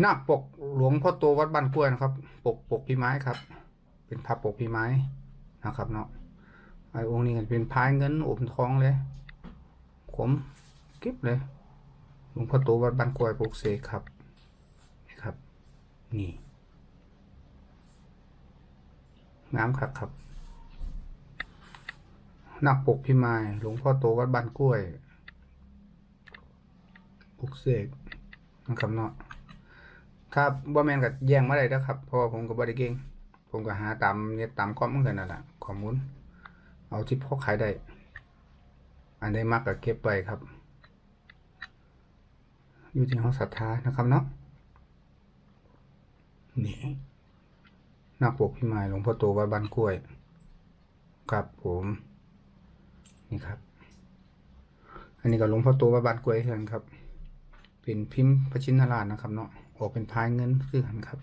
หน้าปกหลวงพ่อโตวัดบ้านกล้วยนะครับ ปกปกพี่ไม้ครับ เป็นพระปกพี่ไม้นะครับเนาะไอ้องค์นี้เป็นพายเงินอมทองเลยขมเก็บเลยหลวงพ่อโตวัดบ้านกล้วยปกเสกครับนี่ครับ นี่งามครับครับหน้าปกพี่ไม้หลวงพ่อโตวัดบ้านกล้วยปกเสกนะครับเนาะ ครับบ่แมนก็แย่งมาได้เด้อครับ เพราะว่าผมก็บ่ได้เก่งผมก็หาตามเน็ตตามคอมเหมือกันนั่นแหละข้อมูลเอาที่พอขายได้ อันใดมักก็เก็บไว้ครับ อยู่ที่ห้องศรัทธานะครับเนาะนี่นักปกพี่มายหลวงพ่อโตวัดบ้านกล้วย ครับผม นี่ครับ อันนี้ก็หลวงพ่อโตวัดบ้านกล้วยเช่นกันครับ เป็นพิมพ์พระชินราชนะครับเนาะ ออกเป็นพายเงินคือกันครับ